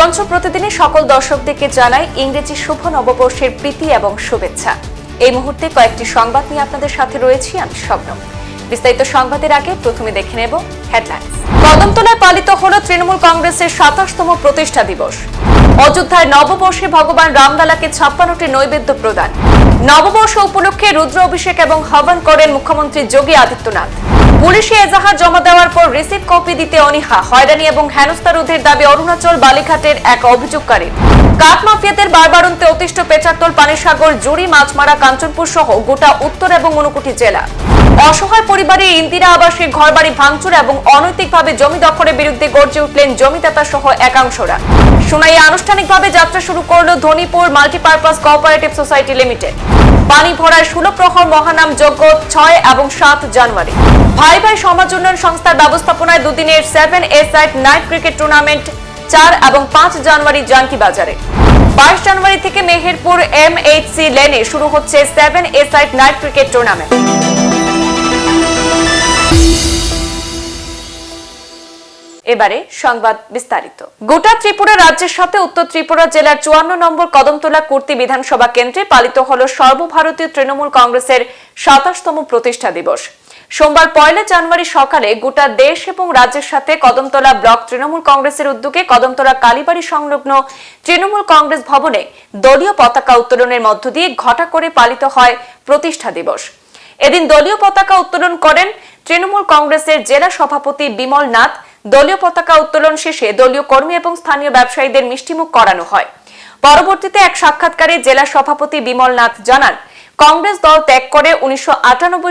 পূর্বাঞ্চল প্রতিদিনে সকল দর্শকদেরকে জানাই ইংরেজি শুভ নববর্ষের প্রীতি এবং শুভেচ্ছা। এই মুহূর্তে কয়েকটি সংবাদ নিয়ে আপনাদের সাথে রয়েছি আমি শবনম বিস্তারিত সংবাদের আগে প্রথমে দেখে নেব হেডলাইন্স কদমতলায় পালিত হল তৃণমূল কংগ্রেসের সাতাশতম প্রতিষ্ঠা দিবস। অযোধ্যায় নববর্ষে ভগবান রামলালাকে ছাপ্পান্নটি নৈবেদ্য প্রদান। নববর্ষ উপলক্ষে রুদ্র অভিষেক এবং হবন করেন মুখ্যমন্ত্রী যোগী আদিত্যনাথ। পুলিশে এজাহার জমা দেওয়ার পর রিসিভ কপি দিতে অনীহা। হয়রানি এবং হেনস্থা রোধের দাবি অরুণাচল বালিঘাটের এক অভিযোগকারী। কাঠ মাফিয়াদের বারবারন্তে অতিষ্ঠ পেচারতল পানিসাগর, জুড়ি, মাছমারা, কাঞ্চনপুর সহ গোটা উত্তর এবং ঊনকোটি জেলা। অসহায় পরিবারে ইন্দিরা আবাসে ঘরবাড়ি ভাঙচুর এবং অনৈতিকভাবে জমি দখলের বিরুদ্ধে গর্জে উঠলেন জমিদাতা সহ একাংশরা। সোনাইয়ে আনুষ্ঠানিকভাবে যাত্রা শুরু করল Dhanipur multipurpose cooperative society limited. ভরার ষোলপ্রহর মহানাম যজ্ঞ ছয় এবং সাত জানুয়ারি। ভাই ভাই সমাজ উন্নয়ন সংস্থার ব্যবস্থাপনায় দুদিনের seven a side night cricket tournament চার এবং পাঁচ জানুয়ারি জানকি বাজারে। বাইশ জানুয়ারি থেকে মেহেরপুর এম এইচ সি লেনে শুরু হচ্ছে seven a side night cricket tournament এবারে সংবাদ বিস্তারিত। গোটা ত্রিপুরা রাজ্যের সাথে উত্তর ত্রিপুরা জেলার চুয়ান্ন নম্বর কদমতলা কুর্তি বিধানসভা কেন্দ্রে পালিত হল সর্বভারতীয় তৃণমূল কংগ্রেসের সাতাশতম প্রতিষ্ঠা দিবস। সোমবার পয়লা জানুয়ারি সকালে গোটা দেশ এবং রাজ্যের সাথে কদমতলা ব্লক তৃণমূল কংগ্রেসের উদ্যোগে কদমতলা কালীবাড়ি সংলগ্ন তৃণমূল কংগ্রেস ভবনে দলীয় পতাকা উত্তোলনের মধ্য দিয়ে ঘটা করে পালিত হয় প্রতিষ্ঠা দিবস। এদিন দলীয় পতাকা উত্তোলন করেন তৃণমূল কংগ্রেসের জেলা সভাপতি বিমল নাথ দলীয় পতাকা উত্তোলন শেষে দলীয় কর্মী এবং স্থানীয় ব্যবসায়ীদের মিষ্টিমুখ করানো হয়। পরবর্তীতে এক সাক্ষাৎকারে জেলা সভাপতি বিমল নাথ জানান, কংগ্রেস দল ত্যাগ করে উনিশশো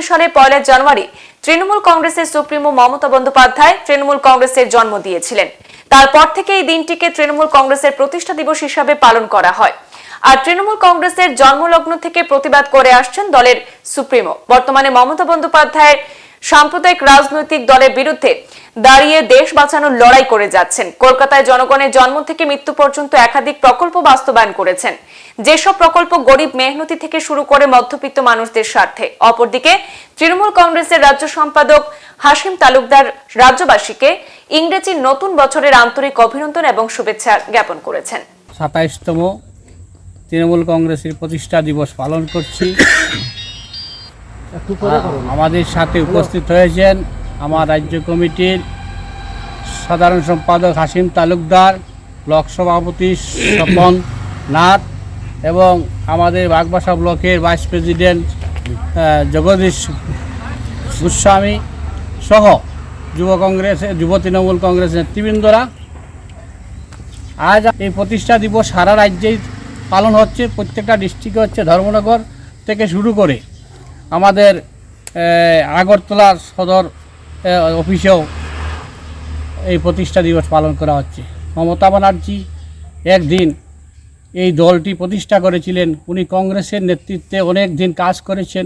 সালে পয়লা জানুয়ারি তৃণমূল কংগ্রেসের সুপ্রিমো মমতা বন্দ্যোপাধ্যায় তৃণমূল কংগ্রেসের জন্ম দিয়েছিলেন। তারপর থেকে এই দিনটিকে তৃণমূল কংগ্রেসের প্রতিষ্ঠা দিবস হিসাবে পালন করা হয়। আর তৃণমূল কংগ্রেসের জন্মলগ্ন থেকে প্রতিবাদ করে আসছেন দলের সুপ্রিমো। বর্তমানে মমতা বন্দ্যোপাধ্যায়ের সাম্প্রদায়িক রাজনৈতিক দলের বিরুদ্ধে দাঁড়িয়ে দেশ বাঁচানোর লড়াই করে যাচ্ছেন। কলকাতায় জনগণের জন্ম থেকে মৃত্যু পর্যন্ত একাধিক প্রকল্প বাস্তবায়ন করেছেন। যেসব প্রকল্প গরিব মেহনতি থেকে শুরু করে মধ্যবিত্ত মানুষদের স্বার্থে। অপরদিকে, তৃণমূল কংগ্রেসের রাজ্য সম্পাদক হাসিম তালুকদার রাজ্যবাসীকে ইংরেজি নতুন বছরের আন্তরিক অভিনন্দন এবং শুভেচ্ছা জ্ঞাপন করেছেন। সাতাইশতম তৃণমূল কংগ্রেসের প্রতিষ্ঠা দিবস পালন করছি। আমাদের সাথে উপস্থিত হয়েছেন আমার রাজ্য কমিটির সাধারণ সম্পাদক হাসিম তালুকদার ব্লক সভাপতি স্বপন নাথ এবং আমাদের বাগবাসা ব্লকের ভাইস প্রেসিডেন্ট জগদীশ গোস্বামী সহ যুব কংগ্রেসের যুব তৃণমূল কংগ্রেস নেতৃবৃন্দরা। আজ এই প্রতিষ্ঠা দিবস সারা রাজ্যেই পালন হচ্ছে প্রত্যেকটা ডিস্ট্রিক্টে হচ্ছে ধর্মনগর থেকে শুরু করে আমাদের আগরতলা সদর অফিসেও এই প্রতিষ্ঠা দিবস পালন করা হচ্ছে। মমতা ব্যানার্জি একদিন এই দলটি প্রতিষ্ঠা করেছিলেন। উনি কংগ্রেসের নেতৃত্বে অনেক দিন কাজ করেছেন,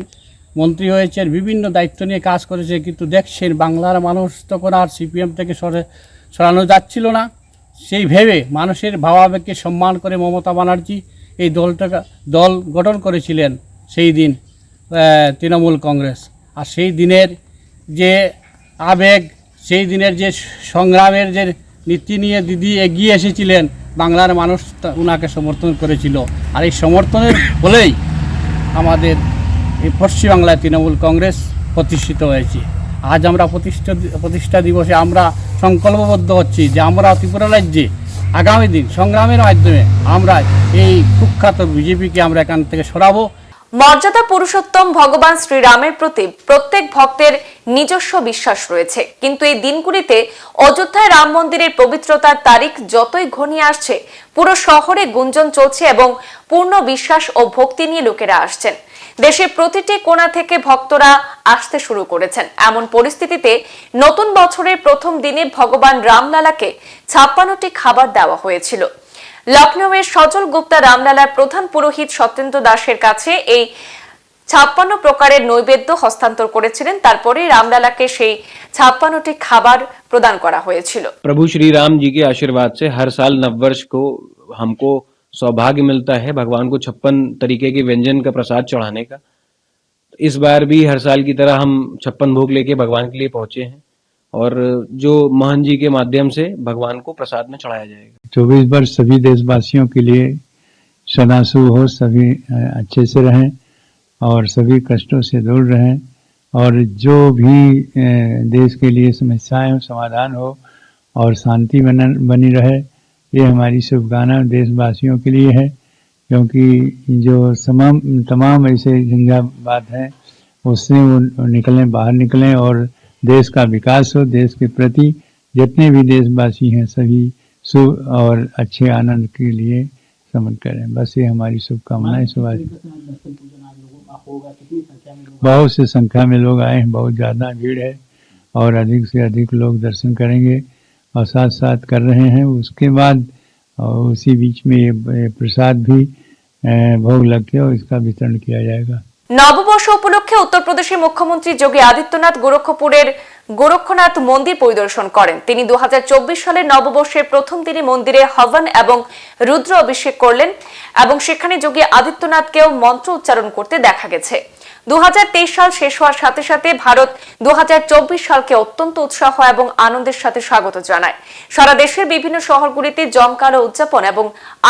মন্ত্রী হয়েছেন, বিভিন্ন দায়িত্ব নিয়ে কাজ করেছে কিন্তু দেখছেন বাংলার মানুষ তখন আর সিপিএম থেকে সরে, সরানো যাচ্ছিল না। সেই ভেবে মানুষের ভাবাবেগকে সম্মান করে মমতা ব্যানার্জি এই দলটা দল গঠন করেছিলেন সেই দিন। তৃণমূল কংগ্রেস। আর সেই দিনের যে আবেগ, সেই দিনের যে সংগ্রামের যে নীতি নিয়ে দিদি এগিয়ে এসেছিলেন, বাংলার মানুষ উনাকে সমর্থন করেছিল। আর এই সমর্থনের ফলেই আমাদের এই পশ্চিমবাংলায় তৃণমূল কংগ্রেস প্রতিষ্ঠিত হয়েছে। আজ আমরা প্রতিষ্ঠা প্রতিষ্ঠা দিবসে আমরা সংকল্পবদ্ধ হচ্ছি যে আমরা ত্রিপুরা রাজ্যে আগামী দিন সংগ্রামের মাধ্যমে আমরা এই কুখ্যাত বিজেপিকে আমরা এখান থেকে সরাবো। মর্যাদা পুরুষোত্তম ভগবান শ্রীরামের প্রতি প্রত্যেক ভক্তের নিজস্ব বিশ্বাস রয়েছে। কিন্তু এই দিনগুলিতে অযোধ্যায় রাম মন্দিরের পবিত্রতার তারিখ যতই ঘনিয়ে আসছে, পুরো শহরে গুঞ্জন চলছে এবং পূর্ণ বিশ্বাস ও ভক্তি নিয়ে লোকেরা আসছেন। দেশের প্রতিটি কোণা থেকে ভক্তরা আসতে শুরু করেছেন। এমন পরিস্থিতিতে নতুন বছরের প্রথম দিনে ভগবান রামলালাকে ছাপ্পান্নটি খাবার দেওয়া হয়েছিল। লখনৌয়ের সজল গুপ্তা রামলালার প্রধান পুরোহিত সত্যেন্দ্র দাসের কাছে এই ছাপ্পান্ন প্রকারের নৈবেদ্য হস্তান্তর করেছিলেন তারপরে রামলালাকে সেই ছাপ্পান্নটি খাবার প্রদান করা হয়েছিল प्रभु श्री राम जी के आशीर्वाद से हर साल नववर्ष को हमको सौभाग्य मिलता है भगवान को छप्पन तरीके के व्यंजन का प्रसाद चढ़ाने का इस बार भी हर साल की तरह हम छप्पन भोग लेके भगवान के लिए पहुंचे हैं और जो महन जी के माध्यम से भगवान को प्रसाद में चढ़ाया जाएगा। चौबीस वर्ष सभी देशवासियों के लिए सदाशुभ हो, सभी अच्छे से रहें और सभी कष्टों से दूर रहें और जो भी देश के लिए समस्याएँ हो, समाधान हो और शांति बना रहे, ये हमारी शुभकामना देशवासियों के लिए है क्योंकि जो तमाम तमाम ऐसे झंझावात हैं, उससे वो निकलें, बाहर निकलें और देश का विकास हो, देश के प्रति जितने भी देशवासी हैं सभी शुभ और अच्छे आनंद के लिए समझ करें। बस ये हमारी शुभकामनाएँ सुबह बहुत से संख्या में लोग आए हैं, बहुत ज़्यादा भीड़ है और अधिक से अधिक लोग दर्शन करेंगे और साथ साथ कर रहे हैं। उसके बाद और उसी बीच में ये प्रसाद भी भोग लग के और इसका वितरण किया जाएगा। নববর্ষ উপলক্ষে উত্তরপ্রদেশের মুখ্যমন্ত্রী যোগী আদিত্যনাথ গোরক্ষপুরের গোরক্ষনাথ মন্দির পরিদর্শন করেন। তিনি দু সালের নববর্ষের প্রথম দিনে মন্দিরে হবন এবং রুদ্র অভিষেক করলেন এবং সেখানে যোগী আদিত্যনাথকেও মন্ত্র উচ্চারণ করতে দেখা গেছে। দু সাল শেষ হওয়ার সাথে সাথে ভারত দু সালকে অত্যন্ত উৎসাহ এবং আনন্দের সাথে স্বাগত জানায়। সারা দেশের বিভিন্ন শহরগুলিতে জমকালো উদযাপন এবং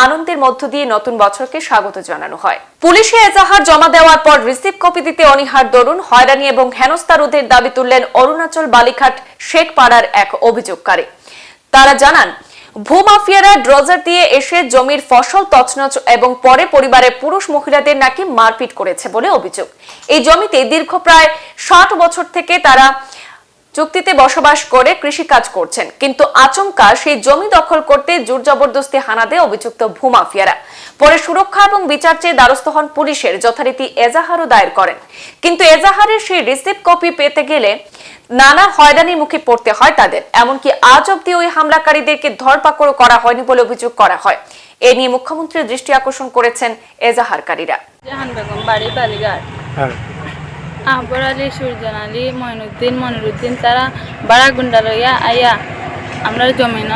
আনন্দের মধ্য দিয়ে নতুন বছরকে স্বাগত জানানো হয়। পুলিশে এজাহার জমা দেওয়ার পর রিসিভ কপি দিতে অনিহার দরুন হয়রানি এবং হেনস্থা রোধের দাবি তুললেন অরুণাচল বালিঘাট শেখ পাড়ার এক অভিযোগকারী। তারা জানান ভূমাফিয়ারা ড্রজার দিয়ে এসে জমির ফসল তছনছ এবং পরে পরিবারের পুরুষ মহিলাদের নাকি মারপিট করেছে বলে অভিযোগ। এই জমিতে দীর্ঘ প্রায় ষাট বছর থেকে তারা চুক্তিতে বসবাস করে কৃষি কাজ করছেন। কিন্তু আচমকা সেই জমি দখল করতে জোর জবরদস্তি হানা দেয় অভিযুক্ত ভূমাফিয়ারা পরে সুরক্ষা এবং বিচার চেয়ে দ্বারস্থ হন পুলিশের যথারীতি এজাহারও দায়ের করেন। কিন্তু এজাহারের সেই রিসিভ কপি পেতে গেলে নানা হয়রানির মুখে পড়তে হয় তাদের। এমনকি আজ অব্দি ওই হামলাকারীদেরকে ধরপাকড় করা হয়নি বলে অভিযোগ করা হয়। এ নিয়ে মুখ্যমন্ত্রীর দৃষ্টি আকর্ষণ করেছেন এজাহারকারীরা। জাহান বেগম বাড়ি বালিঘাট। আহবর আলী, সূর্জন আলী, মইনুদ্দিন, মনিরুদ্দিন, তারা বাড়া গুন্ডা লইয়া আইয়া আমরা জমিন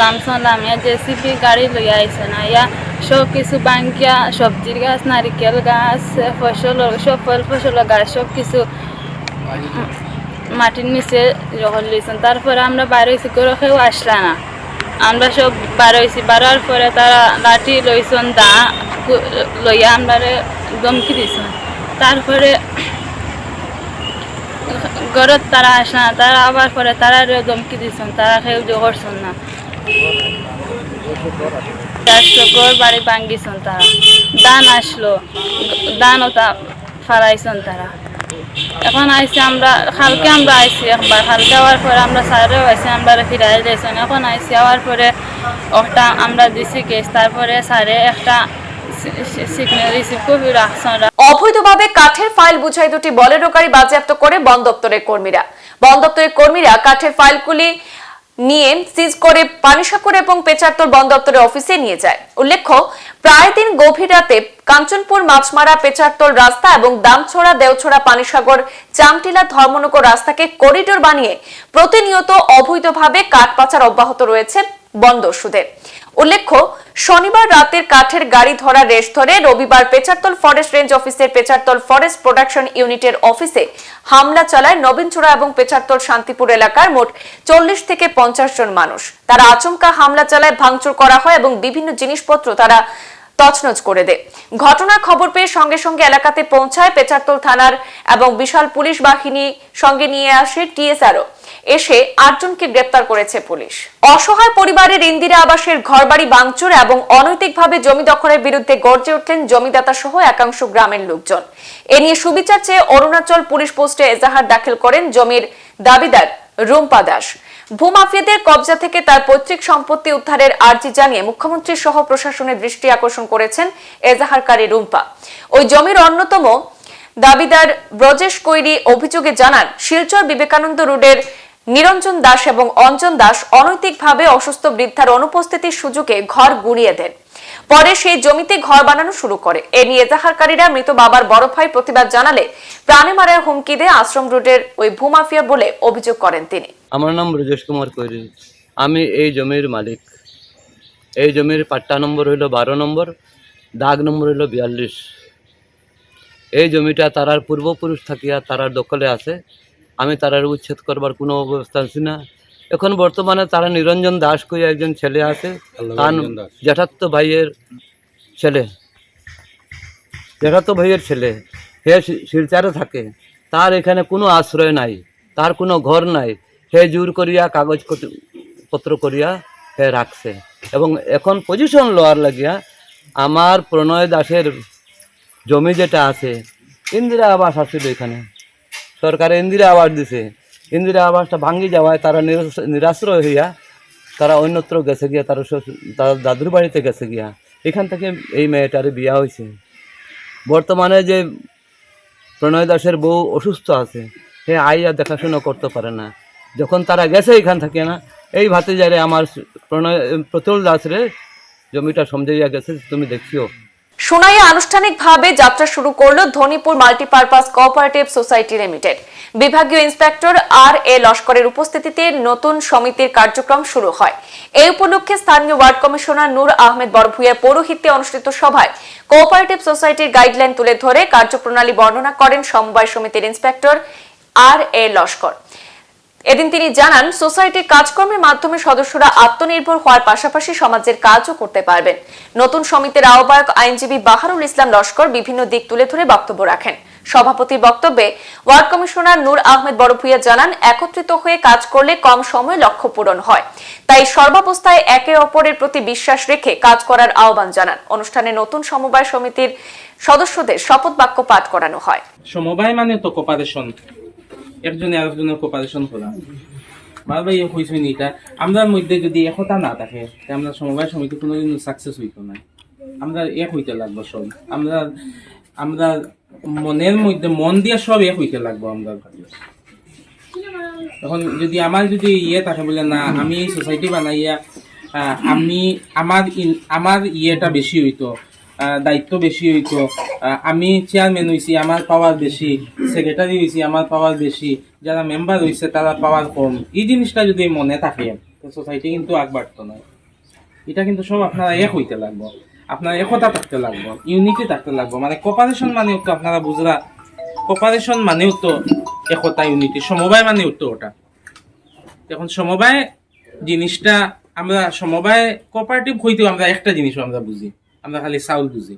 লামসন লামিয়া জেসিপি গাড়ি লইয়া আইসেন আইয়া সব কিছু বাঙ্কিয়া, সবজির গাছ, নারিকেল গাছ, ফসল, সব ফল, ফসল গাছ, সব কিছু মাটির নিচে যখন লইছেন, তারপরে আমরা বাইরে হয়েছি করে কেউ আসলা না। আমরা সব বার হয়েছি বাড়ার পরে তারা লাঠি লইছন, দা লইয়া আমরা ধমকি দিছেন। তারপরে ঘরত তারা আসে না, তারা আবার পরে তারা ধমকি দিছেন, তারা কেউ করছেন না। বাড়ি ভাঙ্গিছেন তারা। দান আসলো ওটা ফালাইছেন তারা। এখন আইসি আমরা, কালকে আমরা আইসি একবার, কালকে আওয়ার পরে আমরা স্যারেও আইসি আমরা ফিরাই দিয়েছেন। এখন আইসি আওয়ার পরে একটা আমরা দিছি কেস তারপরে স্যারে একটা সিগনেল রিসিভ কপি রাখছেন অবৈধভাবে কাঠের ফাইল বুঝাই দুটি বলেরো গাড়ি বাজেয়াপ্ত করে বন দপ্তরের কর্মীরা। বন দপ্তরের কর্মীরা কাঠের ফাইলগুলি নিয়ে সিজ করে পানিসাগর এবং পেচারতল বন দপ্তরের অফিসে নিয়ে যায়। উল্লেখ্য, প্রায় দিন গভীর রাতে কাঞ্চনপুর, মাছমারা পেচারতল রাস্তা এবং দামছড়া, দেওছড়া, পানিসাগর, চামটিলা, ধর্মনগর রাস্তাকে করিডোর বানিয়ে প্রতিনিয়ত অবৈধভাবে কাঠ পাচার অব্যাহত রয়েছে বনদস্যুদের উল্লেখ্য, শনিবার রাতের কাঠের গাড়ি ধরা রেশ ধরে রবিবার পেচারতল ফরেস্ট রেঞ্জ অফিসের পেচারতল ফরেস্ট প্রোডাকশন ইউনিটের অফিসে হামলা চালায় নবীনচূড়া এবং পেচারতল শান্তিপুর এলাকার মোট চল্লিশ থেকে পঞ্চাশ জন মানুষ। তারা আচমকা হামলা চালায়, ভাঙচুর করা হয় এবং বিভিন্ন জিনিসপত্র তারা তছনছ করে দেয় ঘটনার খবর পেয়ে সঙ্গে সঙ্গে এলাকাতে পৌঁছায় পেচারতল থানার এবং বিশাল পুলিশ বাহিনী সঙ্গে নিয়ে আসে টিএসআরও। এসে আটজনকে গ্রেপ্তার করেছে পুলিশ। অসহায় পরিবারের ইন্দিরা আবাসের ঘরবাড়ি ভাঙচুর এবং অনৈতিকভাবে জমি দখলের বিরুদ্ধে গর্জে উঠলেন জমিদাতা সহ একাংশ গ্রামের লোকজন। এ নিয়ে সুবিচার চেয়ে অরুণাচল পুলিশ পোস্টে এজাহার দাখিল করেন জমির দাবিদার রুম্পা দাস। ভূমাফিয়াদের কবজা থেকে তার পৈতৃক সম্পত্তি উদ্ধারের আর্জি জানিয়ে মুখ্যমন্ত্রী সহ প্রশাসনের দৃষ্টি আকর্ষণ করেছেন এজাহারকারী রুম্পা। ওই জমির অন্যতম দাবিদার ব্রজেশ কৈরি অভিযোগে জানান, শিলচর বিবেকানন্দ রোডের নিরঞ্জন দাস এবং অঞ্জন দাস অনৈতিকভাবে অসুস্থ বৃদ্ধার অনুপস্থিতির সুযোগে ঘর গুড়িয়ে দেন। পরে সেই জমিতে ঘর বানানো শুরু করে। এ নিয়ে এজাহারকারীরা মৃত বাবার বড় ভাই প্রতিবাদ জানালে প্রাণে মারার হুমকি দিয়ে আশ্রম রোডের ওই ভূমাফিয়া বলে অভিযোগ করেন তিনি। আমার নাম ব্রজেশ কুমার কৈরি। আমি এই জমির মালিক। এই জমির পাট্টা নম্বর হইল বারো নম্বর দাগ নম্বর হইল বিয়াল্লিশ। এই জমিটা তারার পূর্বপুরুষ থাকিয়া তারার দখলে আছে। আমি তারার উচ্ছেদ করবার কোনো ব্যবস্থা আছি না। এখন বর্তমানে তারা নিরঞ্জন দাস কই একজন ছেলে আছে। তার জ্যাঠাত্ম ভাইয়ের ছেলে। জ্যাঠাত্ম ভাইয়ের ছেলে। হে শিলচারে থাকে। তার এখানে কোনো আশ্রয় নাই। তার কোনো ঘর নাই। হে জোর করিয়া কাগজ পত্র করিয়া হে রাখছে। এবং এখন পজিশন লওয়ার লাগিয়া আমার প্রণয় দাসের জমি যেটা আছে, ইন্দিরা আবাস আসছিল এখানে। সরকার ইন্দিরা আবাস দিছে। ইন্দিরা আবাসটা ভাঙ্গি যাওয়ায় তারা নিরাশ- নিরাশ্রয় হইয়া তারা অন্যত্র গেছে গিয়া, তার তার দাদুর বাড়িতে গেছে গিয়া। এখান থেকে এই মেয়েটারে বিয়া হয়েছে বর্তমানে যে প্রণয় দাসের বউ অসুস্থ আছে, সে আইয়া দেখাশোনা করতে পারে না। যখন তারা গেছে এখান থেকে না, এই ভাতিজারে আমার প্রণয় প্রতুল দাসরে জমিটা সমঝাইয়া গেছে, তুমি দেখিও। সোনাইয়ে আনুষ্ঠানিকভাবে যাত্রা শুরু করল Dhanipur multipurpose cooperative society limited. বিভাগীয় ইন্সপেক্টর আর এ লস্করের উপস্থিতিতে নতুন সমিতির কার্যক্রম শুরু হয়। এই উপলক্ষে স্থানীয় ওয়ার্ড কমিশনার নূর আহমেদ বড়ভুইয়ার পৌরোহিত্যে অনুষ্ঠিত সভায় কোঅপারেটিভ সোসাইটির গাইডলাইন তুলে ধরে কার্যপ্রণালী বর্ণনা করেন সমবায় সমিতির ইন্সপেক্টর আর এ লস্কর। এদিন তিনি জানান, সোসাইটির কাজকর্মের মাধ্যমে সদস্যরা আত্মনির্ভর হওয়ার পাশাপাশি সমাজের কাজও করতে পারবেন। নতুন সমিতির আহ্বায়ক আইনজীবী বাহারুল ইসলাম লস্কর বিভিন্ন দিক তুলে ধরে বক্তব্য রাখেন। সভাপতির বক্তব্যে ওয়ার্ড কমিশনার নূর আহমেদ বড়ভুইয়া জানান, একত্রিত হয়ে কাজ করলে কম সময়ে লক্ষ্য পূরণ হয়। তাই সর্বাবস্থায় একে অপরের প্রতি বিশ্বাস রেখে কাজ করার আহ্বান জানান। অনুষ্ঠানে নতুন সমবায় সমিতির সদস্যদের শপথ বাক্য পাঠ করানো হয়। সমবায় মানে তো কোপারেশন। একজনে আরেকজনের কোপারেশন করা বারবার ইয়ে হয়েছে এটা আমরা মধ্যে যদি একতা না থাকে আমরা সমবায় সমিতি কোনোদিন সাকসেস হইতো না। আমরা এক হইতে লাগবো সব। আমরা আমরা মনের মধ্যে মন দিয়ে সব এক হইতে লাগবো আমরা। এখন যদি আমার যদি ইয়ে থাকে বলে, না, আমি সোসাইটি বানাইয়া আমি, আমার আমার ইয়েটা বেশি হইতো দায়িত্ব বেশি হইতো। আমি চেয়ারম্যান হয়েছি আমার পাওয়ার বেশি সেক্রেটারি হয়েছি আমার পাওয়ার বেশি, যারা মেম্বার হইছে তারা পাওয়ার কম। এই জিনিসটা যদি মনে থাকে সোসাইটি কিন্তু আগবাড়তো না। এটা কিন্তু সব আপনারা এক হইতে লাগবো। আপনার একতা থাকতে লাগবো ইউনিটি থাকতে লাগবো। মানে কপারেশন মানেও তো আপনারা বুঝরা কপারেশন মানেও তো একতা ইউনিটি সমবায় মানেও তো ওটা। এখন সমবায় জিনিসটা আমরা, সমবায় কোঅপারেটিভ হইতেও আমরা একটা জিনিসও আমরা বুঝি। আমরা খালি চাউল বুঝি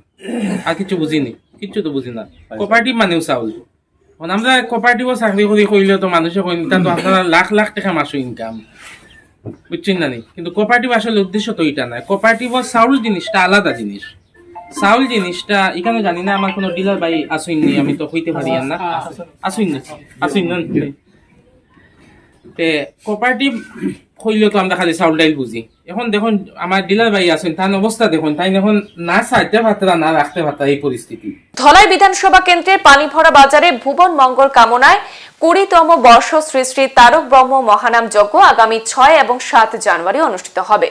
আর কিছু বুঝিনি কিচ্ছু তো বুঝি না। কোঅপারেটিভ মানেও চাউল। এখন আমরা কোঅপারেটিভও চাকরি করি করলে তো মানুষে কই তা আপনারা লাখ লাখ টাকা মাসো ইনকাম বুঝছেন না নি? কিন্তু কোঅপারেটিভ আসলে উদ্দেশ্য তো এটা নয় কোঅপারেটিভর চাউল জিনিসটা আলাদা জিনিস। চাউল জিনিসটা এখানে জানি না আমার কোনো ডিলার ভাই আসুন নি? আমি তো হইতে পারি না। আসুন না? আসুন না? তে কোঅপারেটিভ হইলেও তো আমরা খালি চাউল ডাইল বুঝি এখন দেখুন আমার ডিলার ভাই আছেন তার অবস্থা দেখুন, তাই এখন না সাইতে পারতা না রাখতে ভাতা এই পরিস্থিতি ধলাই বিধানসভা কেন্দ্রের পানিভরা বাজারে ভুবন মঙ্গল কামনায় কুড়িতম বর্ষ শ্রী শ্রী তারক ব্রহ্ম মহানাম যজ্ঞ আগামী ছয় এবং সাত জানুয়ারি অনুষ্ঠিত হবে।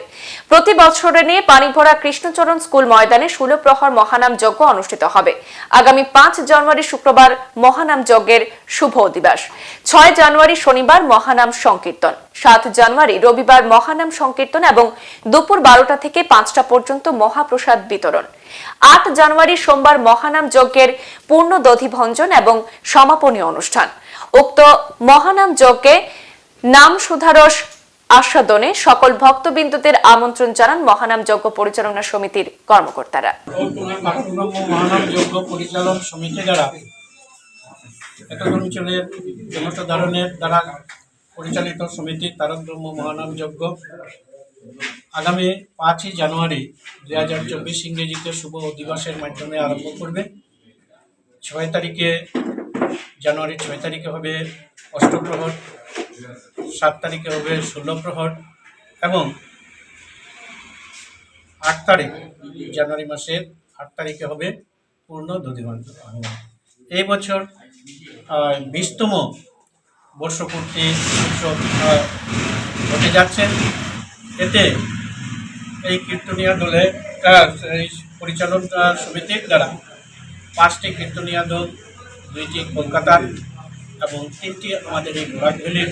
প্রতি বছরে নিয়ে পানিভরা কৃষ্ণচরণ স্কুল ময়দানে ষোলো প্রহর মহানাম যজ্ঞ অনুষ্ঠিত হবে। আগামী পাঁচ জানুয়ারি শুক্রবার মহানাম যজ্ঞের শুভ দিবস ছয় জানুয়ারি শনিবার মহানাম সংকীর্তন। সাত জানুয়ারি রবিবার মহানাম সংকীর্তন এবং দুপুর বারোটা থেকে পাঁচটা পর্যন্ত মহাপ্রসাদ বিতরণ। আট জানুয়ারি সোমবার মহানাম যজ্ঞের পূর্ণ দধিভঞ্জন এবং সমাপনী অনুষ্ঠান। উক্ত মহানাম যজ্ঞে নাম সুধারস আস্বাদনে সকল ভক্তবিন্দুদের আমন্ত্রণ জানান মহানাম যজ্ঞ পরিচালনা সমিতির কর্মকর্তারা। দ্বারা পরিচালিত সমিতি তারক ব্রহ্ম মহানাম যজ্ঞ আগামী পাঁচই জানুয়ারি দুই হাজার চব্বিশ ইংরেজিতে শুভ দিবসের মাধ্যমে আরম্ভ করবে। ছয় তারিখে জানুয়ারি ছয় তারিখে হবে অষ্টপ্রহর, সাত তারিখে হবে ষোলো প্রহর এবং আট তারিখ জানুয়ারি মাসের আট তারিখে হবে পূর্ণ দধিবন্ধ এই বছর বিশতম বর্ষপূর্তি উৎসব হতে যাচ্ছে। এতে এই কীর্তনিয়া দলে পরিচালন সমিতির দ্বারা পাঁচটি কীর্তনিয়া দল দুইটি কলকাতার এবং তিনটি আমাদের এই ঘোড়াঘেলির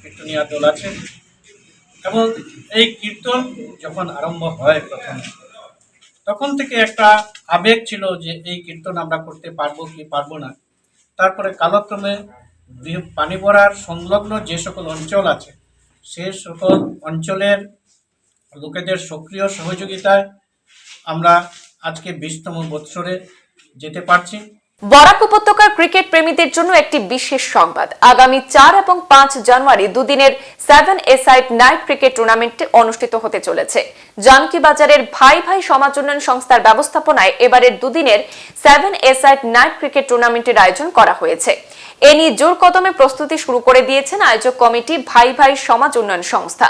কীর্তনীয় দল আছে। এবং এই কীর্তন যখন আরম্ভ হয় প্রথম, তখন থেকে একটা আবেগ ছিল যে এই কীর্তন আমরা করতে পারব কি পারব না। তারপরে কালক্রমে পানি ভরার সংলগ্ন যে সকল অঞ্চল আছে, সে সকল অঞ্চলের লোকেদের সক্রিয় সহযোগিতায় আমরা আজকে বিশতম বৎসরে যেতে পারছি। বরাক উপত্যকার ক্রিকেট প্রেমীদের জন্য একটি বিশেষ সংবাদ। আগামী চার এবং পাঁচ জানুয়ারি দুদিনের seven a side night cricket tournament অনুষ্ঠিত হতে চলেছে। জানকি বাজারের ভাই ভাই সমাজ উন্নয়ন সংস্থার ব্যবস্থাপনায় এবারের দুদিনের সেভেন এসাইড নাইট ক্রিকেট টুর্নামেন্টের আয়োজন করা হয়েছে। এ নিয়ে জোর কদমে প্রস্তুতি শুরু করে দিয়েছেন আয়োজক কমিটি ভাই ভাই সমাজ উন্নয়ন সংস্থা।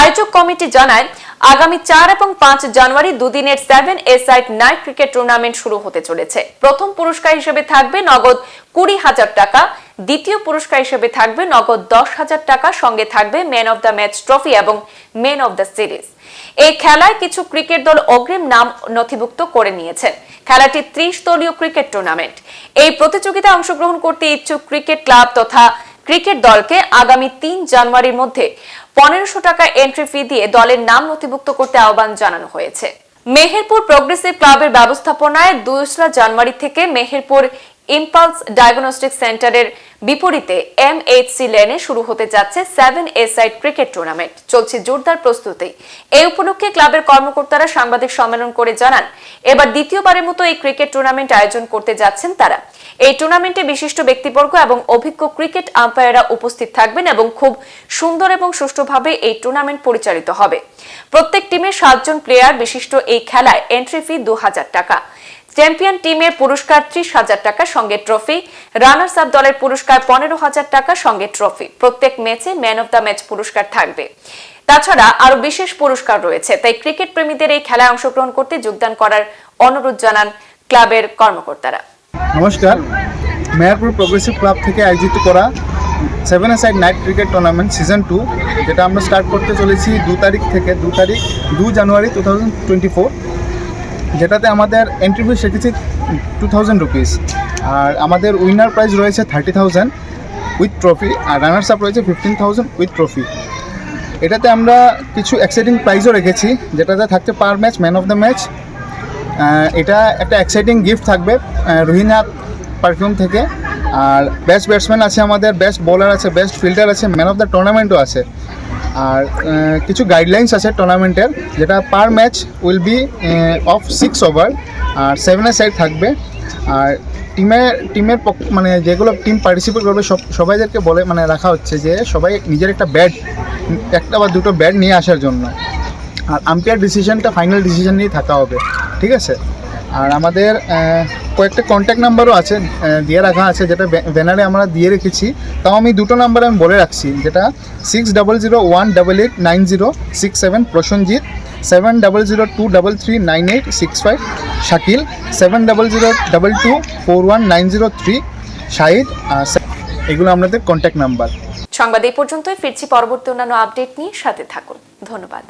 আয়োজক কমিটি জানায়, আগামী চার এবং পাঁচ জানুয়ারি দুদিনের seven a side night cricket tournament শুরু হতে চলেছে। প্রথম পুরস্কার হিসেবে থাকবে নগদ কুড়ি হাজার টাকা, দ্বিতীয় পুরস্কার হিসেবে থাকবে নগদ দশ হাজার টাকা, সঙ্গে থাকবে man of the match trophy এবং ম্যান অব দ্য সিরিজ এই খেলায় কিছু ক্রিকেট দল অগ্রিম নাম নথিভুক্ত করে নিয়েছেন খেলাটি ত্রিশ দলীয় ক্রিকেট টুর্নামেন্ট এই প্রতিযোগিতায় অংশগ্রহণ করতে ইচ্ছুক ক্রিকেট ক্লাব তথা ক্রিকেট দলকে আগামী তিন জানুয়ারির মধ্যে পনেরোশো টাকা এন্ট্রি ফি দিয়ে দলের নাম নথিভুক্ত করতে আহ্বান জানানো হয়েছে। মেহেরপুর প্রগ্রেসিভ ক্লাবের ব্যবস্থাপনায় দোসরা জানুয়ারি থেকে মেহেরপুর ইম্পালস ডায়াগনস্টিক সেন্টারের বিপরীতে এমএইচসি লেনে শুরু হতে যাচ্ছে seven a side cricket tournament চলছে জোরদার প্রস্তুতি। এই উপলক্ষে ক্লাবের কর্মকর্তারা সাংবাদিক সম্মেলন করে জানান, এবার দ্বিতীয়বারের মতো এই ক্রিকেট টুর্নামেন্ট আয়োজন করতে যাচ্ছেন তারা। এই টুর্নামেন্টে বিশিষ্ট ব্যক্তিবর্গ এবং অভিজ্ঞ ক্রিকেট আম্পায়াররা উপস্থিত থাকবেন এবং খুব সুন্দর এবং সুষ্ঠুভাবে এই টুর্নামেন্ট পরিচালিত হবে। প্রত্যেক টিমের সাতজন প্লেয়ার বিশিষ্ট এই খেলায় এন্ট্রি ফি দু হাজার টাকা। চ্যাম্পিয়ন টিমের পুরস্কার ত্রিশ হাজার টাকা সঙ্গে ট্রফি রানার্স আপ দলের পুরস্কার পনেরো হাজার টাকা সঙ্গে ট্রফি। প্রত্যেক ম্যাচে ম্যান অব দ্য ম্যাচ পুরস্কার থাকবে। তাছাড়া আরও বিশেষ পুরস্কার রয়েছে। তাই ক্রিকেট প্রেমীদের এই খেলায় অংশগ্রহণ করতে যোগদান করার অনুরোধ জানান ক্লাবের কর্মকর্তারা। নমস্কার। মেহেরপুর প্রোগ্রেসিভ ক্লাব থেকে আয়োজিত করা seven side night cricket tournament season two যেটা আমরা স্টার্ট করতে চলেছি দু তারিখ থেকে, দু তারিখ, দু জানুয়ারি টু থাউজেন্ড টোয়েন্টি ফোর যেটাতে আমাদের এন্ট্রি ফিস রেখেছি টু থাউজেন্ড রুপিস আর আমাদের উইনার প্রাইজ রয়েছে থার্টি থাউজেন্ড উইথ ট্রফি আর রানার্স আপ রয়েছে ফিফটিন থাউজেন্ড উইথ ট্রফি এটাতে আমরা কিছু এক্সাইটিং প্রাইজও রেখেছি, যেটাতে থাকছে per match man of the match এটা একটা এক্সাইটিং গিফট থাকবে রোহিনাথ পারফিউম থেকে। আর বেস্ট ব্যাটসম্যান আছে আমাদের বেস্ট বোলার আছে বেস্ট ফিল্ডার আছে ম্যান অফ দ্য টুর্নামেন্টও আছে। আর কিছু গাইডলাইন্স আছে টুর্নামেন্টের যেটা per match will be of six over আর সেভেনের সাইড থাকবে। আর টিমের টিমের মানে যেগুলো টিম পার্টিসিপেট করবে, সব, সবাইদেরকে বলে মানে রাখা হচ্ছে যে সবাই নিজের একটা ব্যাট একটা বা দুটো ব্যাট নিয়ে আসার জন্য। আর আম্পায়ার ডিসিশনটা ফাইনাল ডিসিশন নিয়ে থাকা হবে, ঠিক আছে? আর আমাদের কয়েকটা কন্ট্যাক্ট নাম্বারও আছে দিয়ে রাখা আছে, যেটা ব্যানারে আমরা দিয়ে রেখেছি। তাও আমি দুটো নাম্বার আমি বলে রাখছি, যেটা six double zero one double eight nine zero six seven Prosenjit seven double zero two double three nine eight six five Shakil seven double zero double two four one nine zero three Shahid এগুলো আমাদের contact number সংবাদ এই পর্যন্তই, ফিরছি পরবর্তী অন্যান্য update নিয়ে, সাথে থাকুন। ধন্যবাদ।